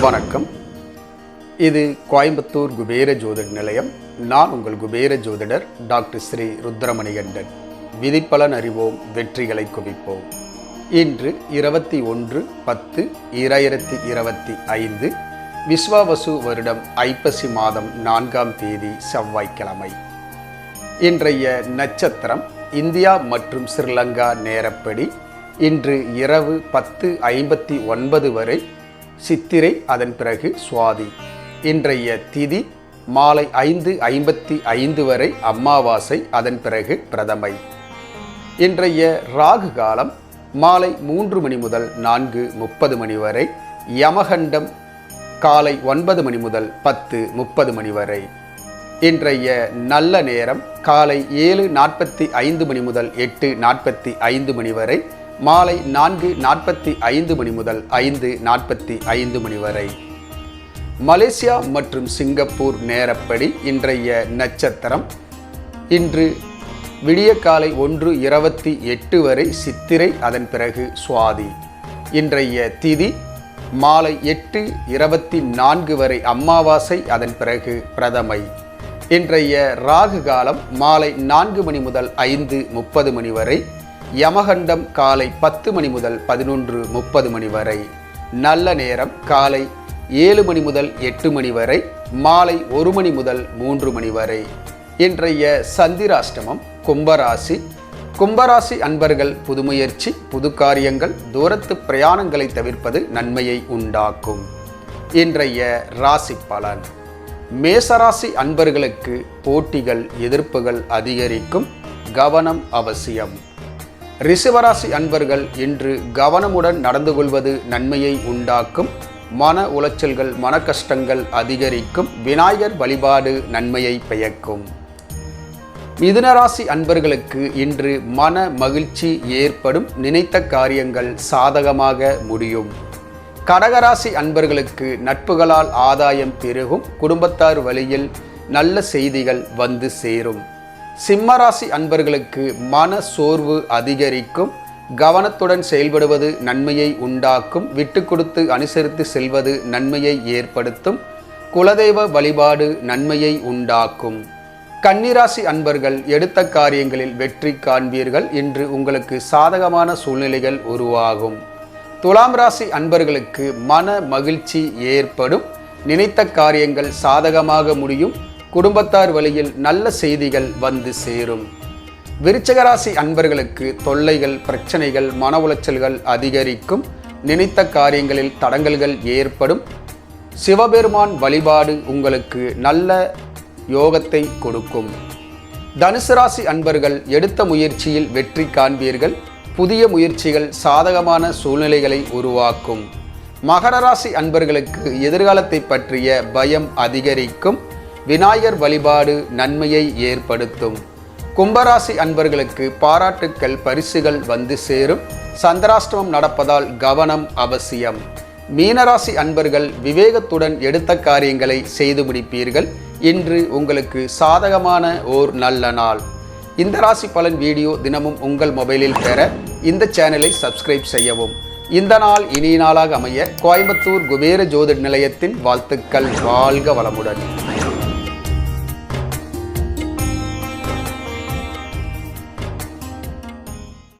வணக்கம். இது கோயம்புத்தூர் குபேர ஜோதிட நிலையம். நான் உங்கள் குபேர ஜோதிடர் டாக்டர் ஸ்ரீ ருத்ரமணிகண்டன். விதிப்பலன் அறிவோம் வெற்றிகளை குவிப்போம். இன்று இருபத்தி ஒன்று பத்து இராயிரத்தி இருபத்தி ஐந்து விஸ்வாவசு வருடம் ஐப்பசி மாதம் நான்காம் தேதி செவ்வாய்க்கிழமை. இன்றைய நட்சத்திரம் இந்தியா மற்றும் ஸ்ரீலங்கா நேரப்படி இன்று இரவு பத்து ஐம்பத்தி ஒன்பது வரை சித்திரை அதன் பிறகு சுவாதி. இன்றைய திதி மாலை ஐந்து ஐம்பத்தி ஐந்து வரை அமாவாசை அதன் பிறகு பிரதமை. இன்றைய ராகு காலம் மாலை மூன்று மணி முதல் நான்கு முப்பது மணி வரை யமகண்டம் காலை ஒன்பது மணி முதல் பத்து முப்பது மணி வரை. இன்றைய நல்ல நேரம் காலை ஏழு நாற்பத்தி ஐந்து மணி முதல் எட்டு நாற்பத்தி ஐந்து மணி வரை மாலை நான்கு நாற்பத்தி ஐந்து மணி முதல் ஐந்து நாற்பத்தி ஐந்து மணி வரை. மலேசியா மற்றும் சிங்கப்பூர் நேரப்படி இன்றைய நட்சத்திரம் இன்று விடிய காலை ஒன்று இருபத்தி எட்டு வரை சித்திரை அதன் பிறகு சுவாதி. இன்றைய திதி மாலை எட்டு இருபத்தி நான்கு வரை அமாவாசை அதன் பிறகு பிரதமை. இன்றைய ராகு காலம் மாலை நான்கு மணி முதல் ஐந்து முப்பது மணி வரை யமகண்டம் காலை பத்து மணி முதல் பதினொன்று முப்பது மணி வரை. நல்ல நேரம் காலை ஏழு மணி முதல் எட்டு மணி வரை. மாலை ஒரு மணி முதல் மூன்று மணி வரை. இன்றைய சந்திராஷ்டமம் கும்பராசி. கும்பராசி அன்பர்கள் புதுமுயற்சி புது காரியங்கள் தூரத்து பிரயாணங்களை தவிர்ப்பது நன்மையை உண்டாக்கும். இன்றைய ராசி பலன். மேசராசி அன்பர்களுக்கு போட்டிகள் எதிர்ப்புகள் அதிகரிக்கும் கவனம் அவசியம். ரிஷபராசி அன்பர்கள் இன்று கவனமுடன் நடந்து கொள்வது நன்மையை உண்டாக்கும். மன உளைச்சல்கள் மன கஷ்டங்கள் அதிகரிக்கும். விநாயகர் வழிபாடு நன்மையை பயக்கும் மிதுனராசி அன்பர்களுக்கு இன்று மன மகிழ்ச்சி ஏற்படும். நினைத்த காரியங்கள் சாதகமாக முடியும். கடகராசி அன்பர்களுக்கு நட்புகளால் ஆதாயம் பெருகும். குடும்பத்தார் வழியில் நல்ல செய்திகள் வந்து சேரும். சிம்மராசி அன்பர்களுக்கு மன சோர்வு அதிகரிக்கும். கவனத்துடன் செயல்படுவது நன்மையை உண்டாக்கும். விட்டு கொடுத்து அனுசரித்து செல்வது நன்மையை ஏற்படுத்தும். குலதெய்வ வழிபாடு நன்மையை உண்டாக்கும். கன்னிராசி அன்பர்கள் எடுத்த காரியங்களில் வெற்றி காண்பீர்கள். இன்று உங்களுக்கு சாதகமான சூழ்நிலைகள் உருவாகும். துலாம் ராசி அன்பர்களுக்கு மன மகிழ்ச்சி ஏற்படும். நினைத்த காரியங்கள் சாதகமாக முடியும். குடும்பத்தார் வழியில் நல்ல செய்திகள் வந்து சேரும். விருச்சகராசி அன்பர்களுக்கு தொல்லைகள் பிரச்சனைகள் மன உளைச்சல்கள் அதிகரிக்கும். நினைத்த காரியங்களில் தடங்கல்கள் ஏற்படும். சிவபெருமான் வழிபாடு உங்களுக்கு நல்ல யோகத்தை கொடுக்கும். தனுசு ராசி அன்பர்கள் எடுத்த முயற்சியில் வெற்றி காண்பீர்கள். புதிய முயற்சிகள் சாதகமான சூழ்நிலைகளை உருவாக்கும். மகர ராசி அன்பர்களுக்கு எதிர்காலத்தை பற்றிய பயம் அதிகரிக்கும். விநாயகர் வழிபாடு நன்மையை ஏற்படுத்தும். கும்பராசி அன்பர்களுக்கு பாராட்டுக்கள் பரிசுகள் வந்து சேரும். சந்திராஷ்டமம் நடப்பதால் கவனம் அவசியம். மீனராசி அன்பர்கள் விவேகத்துடன் எடுத்த காரியங்களை செய்து முடிப்பீர்கள். இன்று உங்களுக்கு சாதகமான ஓர் நல்ல நாள். இந்த ராசி பலன் வீடியோ தினமும் உங்கள் மொபைலில் பெற இந்த சேனலை சப்ஸ்கிரைப் செய்யவும். இந்த நாள் இனிய நாளாக அமைய கோயம்புத்தூர் குபேர ஜோதிட நிலையத்தின் வாழ்த்துக்கள். வாழ்க வளமுடன்.